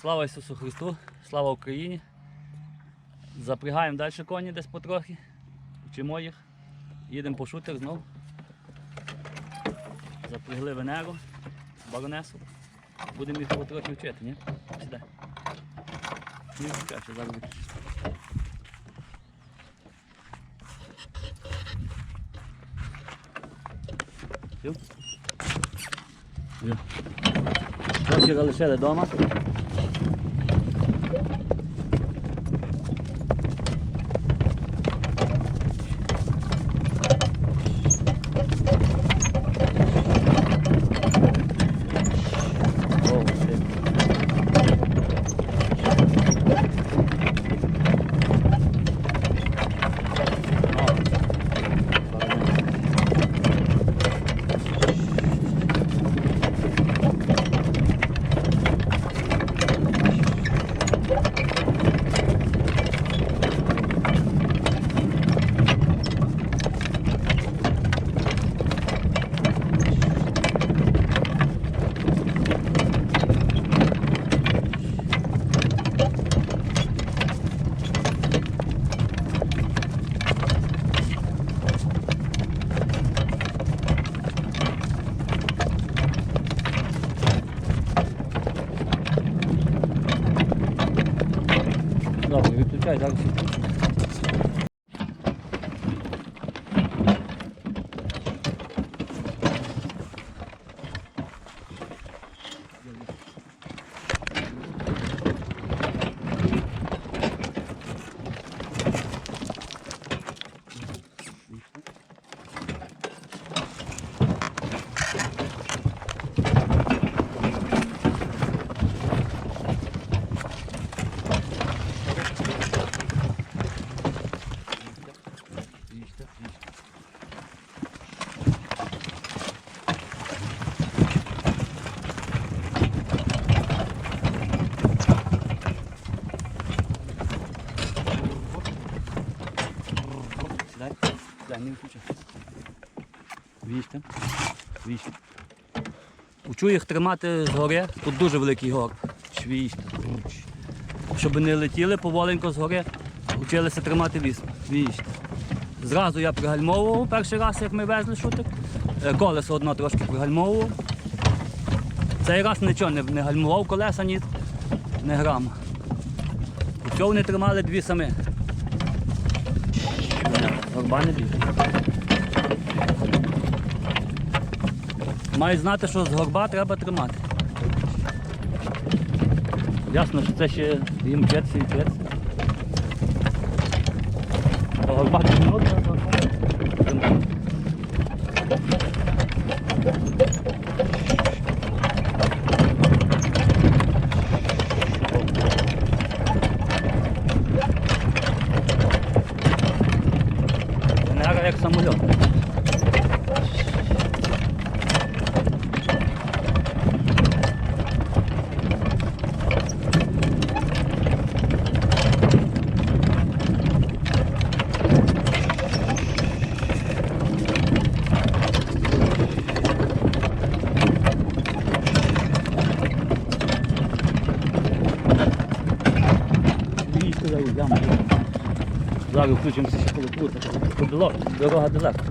Слава Ісусу Христу, слава Україні. Запрягаємо далі коні десь потрохи. Вчимо їх. Їдемо по шутер знову. Запрягли Венеру, баронесу. Будемо їх потрохи вчити, ні? Сідай. Виключай, зараз виключиш. Все? Все. Трохи залишили вдома. Сідай, сідай, не виключай. Віжте, віжте. Учу їх тримати згори, тут дуже великий горб. Швіжте. Щоб не летіли поволенько згори, вчилися тримати віз. Віжте. Зразу я пригальмовував перший раз, як ми везли шутик. Е, Колесо одно трошки пригальмовував. Цей раз нічого не, не гальмував колеса, ні, не грама. Усього вони тримали дві самі. Горба не. Мають знати, що з горба треба тримати. Ясно, що це ще їм і. Бо Горба не можна, а тримати. Венера як самоліт. І сказав, яму. Зараз включимося ще коли. Подало, дорога далеко.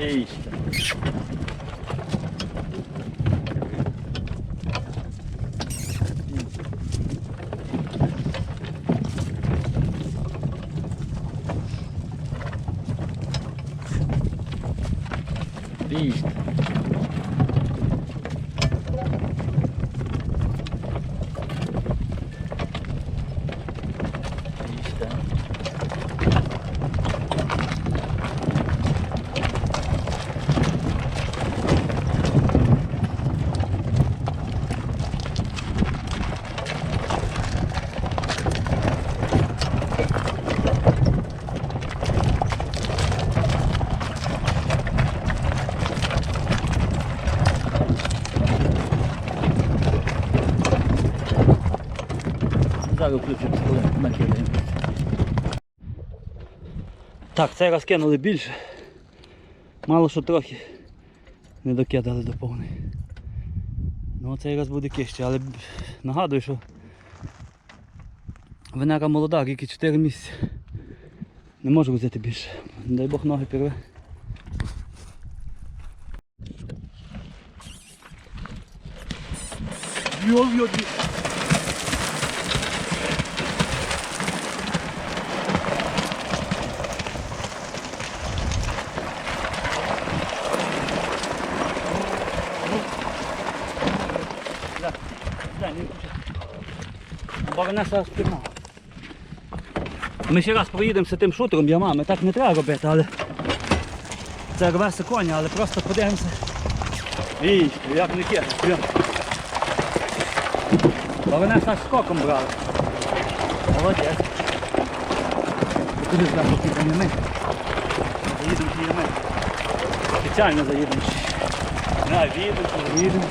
Іще. Іще. Іще. Зараз включимо коли накидаємо. Так, цей раз кинули більше. Мало що трохи не докидали до повної. Ну цей раз буде кище, але нагадую, що Венера молода, ріки 4 місяці. Не можу взяти більше. Дай Бог ноги пірве. Йо-йо-йо. Баронеса спірнала. Ми ще раз проїдемося тим шутером ямами, так не треба робити, але це рвеся коня, але просто подивимося. Віч, як не кида. прям. Баронеса аж скоком брали. Молодець. Куди ж поки там ями? Заїдемо ті ями. Спеціально заїдемо. На, їдемо, заїдемо.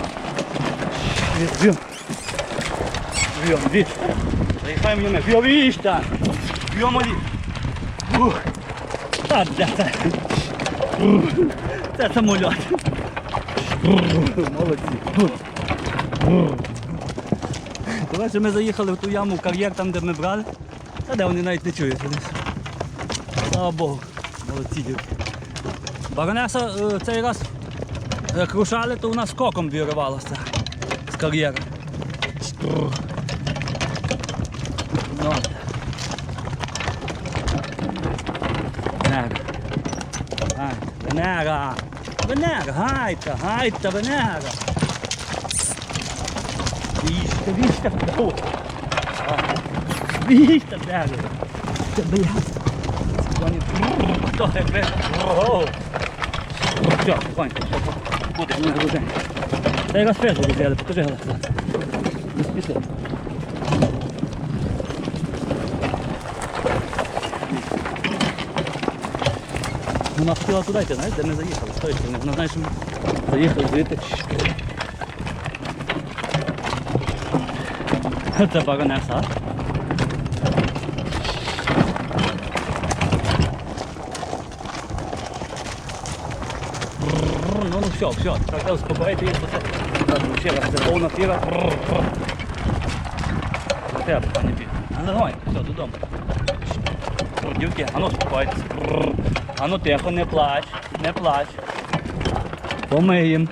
Б'єм, віч. Заїхаємо ями. Б'єм, віч там. Б'єм, малі. Ух. Та, де це? Це самоліт. Молодці. Коротше, ми заїхали в ту яму в кар'єр, там де ми брали. Та де вони навіть не чують. Слава Богу. Молодці дівки. Баронеса е, цей раз крушали, то у нас скоком виривалося з кар'єра. Ну. Венера. Гай, Венера. Венера, гайта, гайта, Венера. Віжте, віжте, О. Віжте, Венера. Це, блядь. Вони, хто тебе? Ого. Все, конь, буде, не грузень. Та й розпис буде взяли, покажи голос. Не спіши. Вона хотіла туди йти, знаєш, де ми заїхали, з тої сторони. Вона знає, що ми заїхали звідти. Це баронеса, а? Ну, ну все, все, тогда успокоїти їх, бо це так, ну, ще раз, це повна фіра. Не треба, не пів. А ну давай, все, додому. О, Дівки, а ну успокойтесь. А ну тихо, не плач, не плач. Помиємо.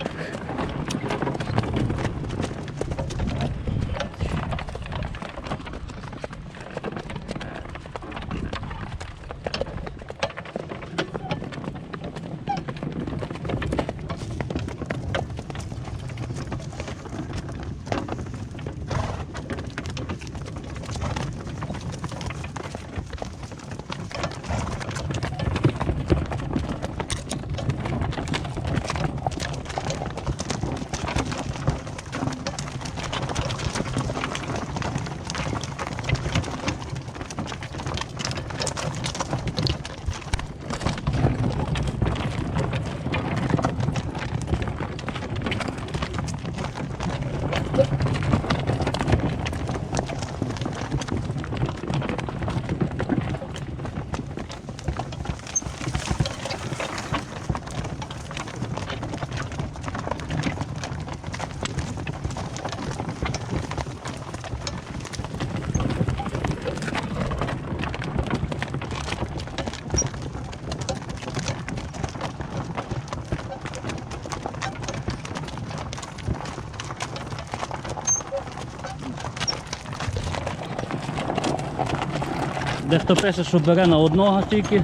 Дехто пише, що бере на одного тільки.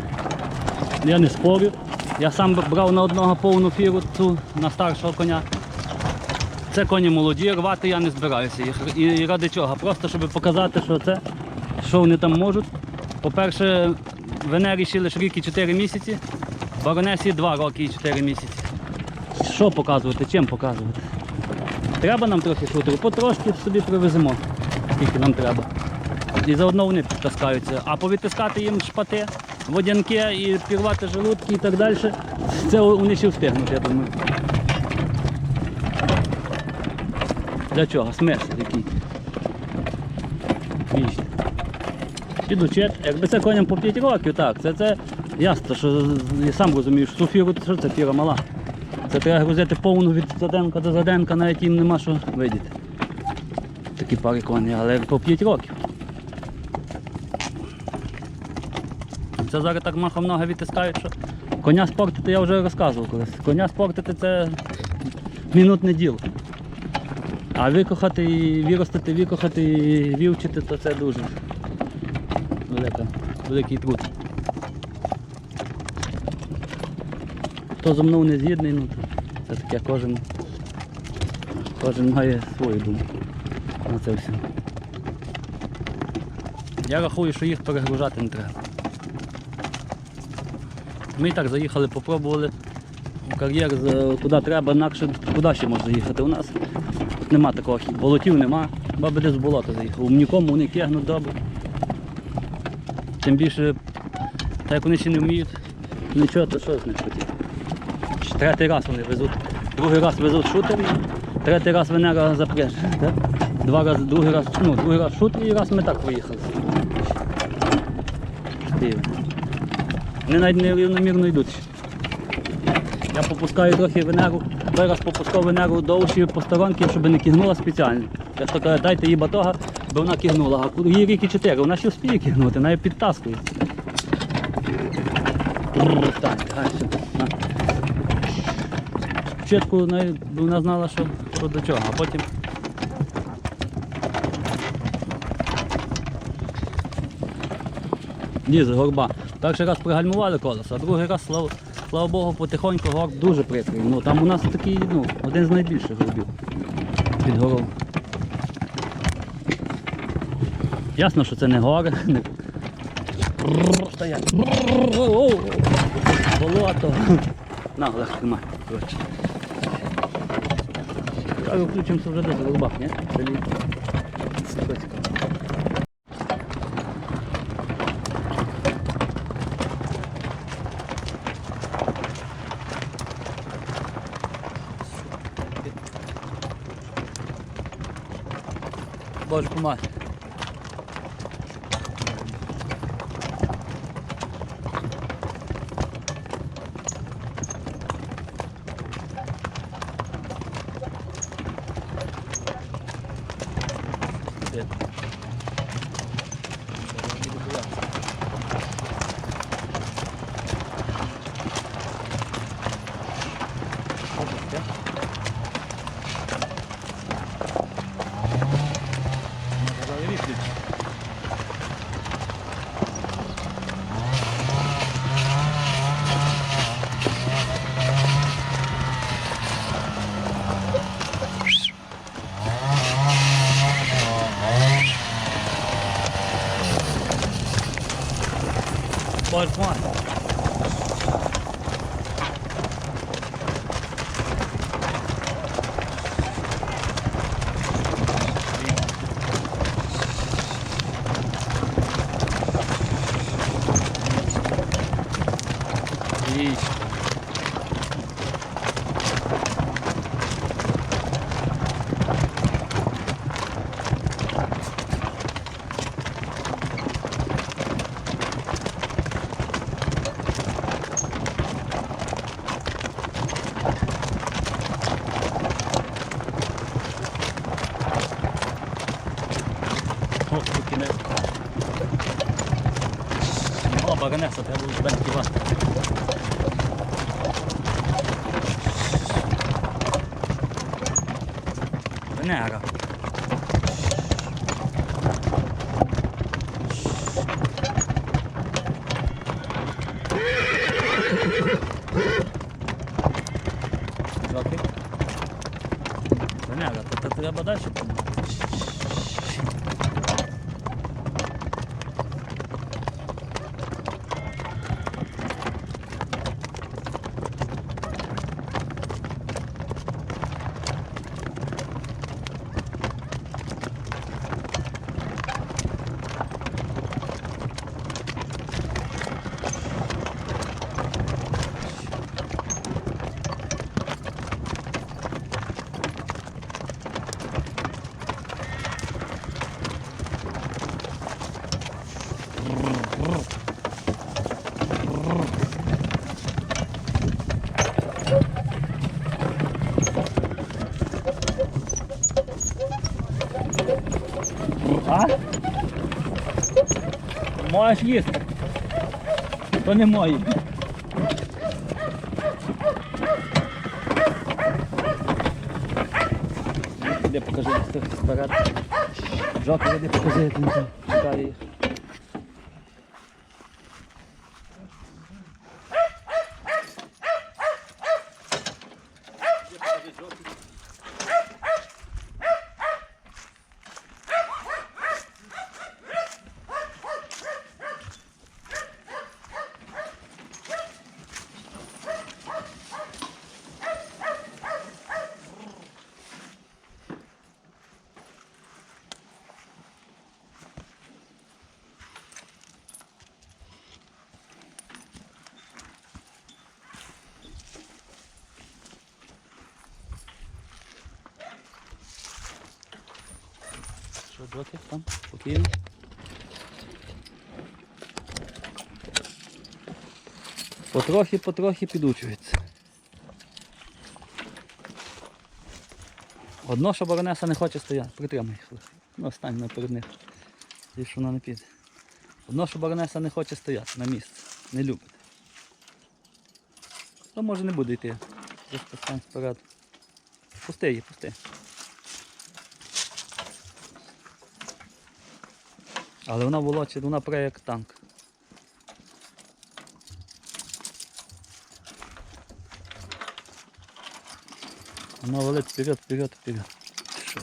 Я не спорю. Я сам брав на одного повну фіру цю на старшого коня. Це коні молоді, рвати я не збираюся. І, і ради чого? Просто щоб показати, що це, що вони там можуть. По-перше, Венері ще лише рік і 4 місяці, Баронесі 2 роки і 4 місяці. Що показувати, чим показувати? Треба нам трохи шутеру, потрошки собі привеземо, скільки нам треба. І заодно вони підтаскаються. А повитискати їм шпати, водянки і пірвати желудки і так далі, це вони ще встигнуть, я думаю. Для чого? Смисл який? Вічно. Підучити. Якби це коням по 5 років, так, це, це ясно, що я сам розумію, що цю фіру, що це фіра мала. Це треба грузити повну від заденка до заденка, навіть їм нема що видіти. Такі пари коні, але по 5 років. Це зараз так махом ноги відтискають, що коня спортити я вже розказував колись. Коня спортити це мінутне діло. А викохати і виростити, викохати і вівчити, то це дуже велика, великий труд. Хто зо мною не згідний, ну то це таке кожен, кожен має свою думку на це все. Я рахую, що їх перегружати не треба. Ми так заїхали, попробували в кар'єр, з- куди треба, інакше куди ще можна їхати. У нас тут нема такого хі- болотів нема, баби десь в болото заїхав. У нікому вони кигнуть добре. Тим більше, так як вони ще не вміють, нічого, то що з них хотіти. Третій раз вони везуть. Другий раз везуть шутер, третій раз Венера запряже. Два рази, другий раз, ну, другий раз шутер і раз ми так виїхали. Дивно. Вони навіть не рівномірно йдуть. Я попускаю трохи венеру, той раз попускав венеру довші по сторонки, щоб не кигнула спеціально. Я ж кажу, дайте їй батога, бо вона кигнула. А коли їй рік і чотири, вона ще вспіє кигнути, вона її підтаскує. Спочатку вона знала, що, що до чого, а потім. Ні, з горба. Перший раз пригальмували колесо, а другий раз, слава, слава Богу, потихоньку горб дуже прикрий. Ну, там у нас такий, ну, один з найбільших горбів під горою. Ясно, що це не гори. Не... Болото. На, тримай. Включимося вже в горбах, ні? Bozkumar. Треба далі. А? Можеш їсти. То не мої. Іди покажи їх вперед. Жовтий, іди покажи, як він там шукає їх. Що, доки там? Спокійно. Потрохи, потрохи підучується. Одно, що баронеса не хоче стояти. Притримай їх. Ну, стань на перед них. Що вона не піде. Одно, що баронеса не хоче стояти на місці. Не любить. То може не буде йти. Просто стань вперед. Пусти її, пусти. Але вона волочить, вона пре як танк. Вона валить вперед, вперед, вперед. Що?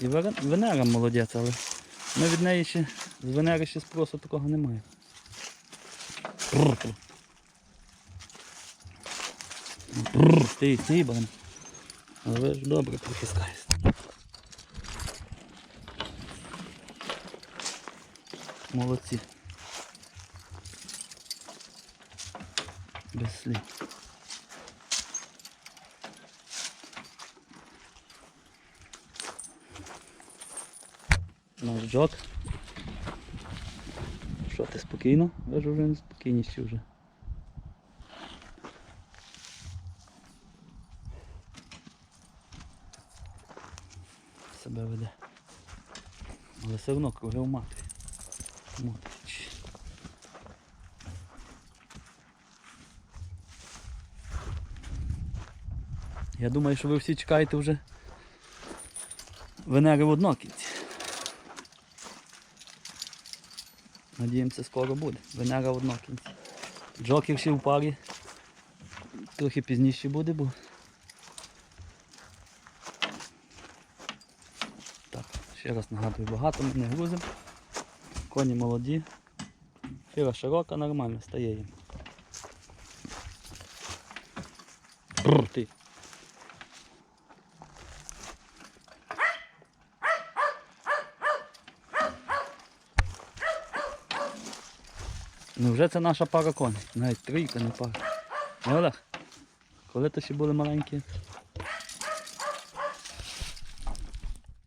І Венера молодець, але ми від неї ще, з Венери ще спросу такого немає. Ти, ти, бан. Але ж добре притискаєшся. Молодці. Без слів. Наш джок. Що ти спокійно? Ви ж вже не спокійніші вже. Себе веде. Але все одно круги в матері. Я думаю, що ви всі чекаєте вже Венери в однокінці. Надіємося, скоро буде. Венера в однокінці. Джокер ще в парі. Трохи пізніше буде, бо. Так, ще раз нагадую, багато ми не грузимо. Коні молоді. Фіра широка, нормально, стає їм. Бррр, ти. Ну вже це наша пара коней. Навіть трійка, не пара. Олег? Коли то ще були маленькі